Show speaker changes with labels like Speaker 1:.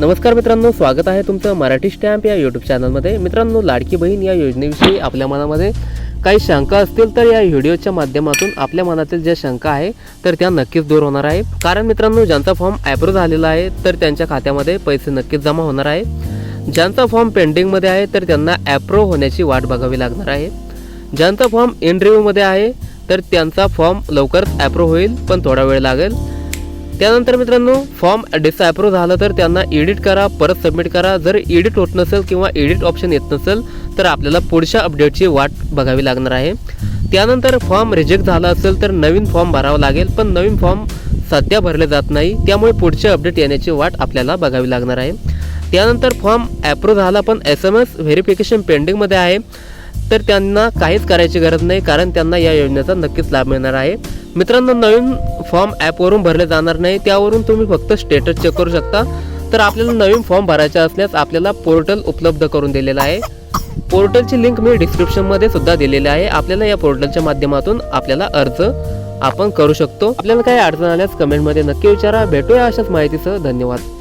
Speaker 1: नमस्कार मित्रांनो स्वागत आहे तुमचं मराठी स्टॅम्प या यूट्यूब चॅनलमध्ये. मित्रांनो लाडकी बहीण या योजनेविषयी आपल्या मनामध्ये काही शंका असतील तर या व्हिडिओच्या माध्यमातून आपल्या मनातील ज्या शंका आहे तर त्या नक्कीच दूर होणार आहे. कारण मित्रांनो ज्यांचा फॉर्म ॲप्रूव्ह झालेला आहे तर त्यांच्या खात्यामध्ये पैसे नक्कीच जमा होणार आहे. ज्यांचा फॉर्म पेंडिंगमध्ये आहे तर त्यांना ॲप्रूव्ह होण्याची वाट बघावी लागणार आहे. ज्यांचा फॉर्म इन रिव्ह्यूमध्ये आहे तर त्यांचा फॉर्म लवकरच ॲप्रूव्ह होईल पण थोडा वेळ लागेल. त्यानंतर मित्रांनो फॉर्म डिसअप्रूव्ह झालं तर त्यांना एडिट करा परत सबमिट करा. जर एडिट होत नसेल किंवा एडिट ऑप्शन येत नसेल तर आपल्याला पुढच्या अपडेटची वाट बघावी लागणार आहे. त्यानंतर फॉर्म रिजेक्ट झाला असेल तर नवीन फॉर्म भरावा लागेल पण नवीन फॉर्म सध्या भरले जात नाही. त्यामुळे पुढचे अपडेट येण्याची वाट आपल्याला बघावी लागणार आहे. त्यानंतर फॉर्म ॲप्रूव्ह झाला पण एस एम एस व्हेरिफिकेशन पेंडिंगमध्ये आहे. तर त्यांना काहीच करायची गरज नाही कारण त्यांना या योजनेचा नक्कीच लाभ मिळणार आहे. मित्रांनो नवीन फॉर्म ॲपवरून भरले जाणार नाही. त्यावरून तुम्ही फक्त स्टेटस चेक करू शकता. तर आपल्याला नवीन फॉर्म भरायचा असल्यास आपल्याला पोर्टल उपलब्ध करून दिलेलं आहे. पोर्टलची लिंक मी डिस्क्रिप्शनमध्ये सुद्धा दिलेली आहे. आपल्याला या पोर्टलच्या माध्यमातून आपल्याला अर्ज आपण करू शकतो. आपल्याला काही अडचण आल्यास कमेंटमध्ये नक्की विचारा. भेटूया अशाच माहितीसह. धन्यवाद.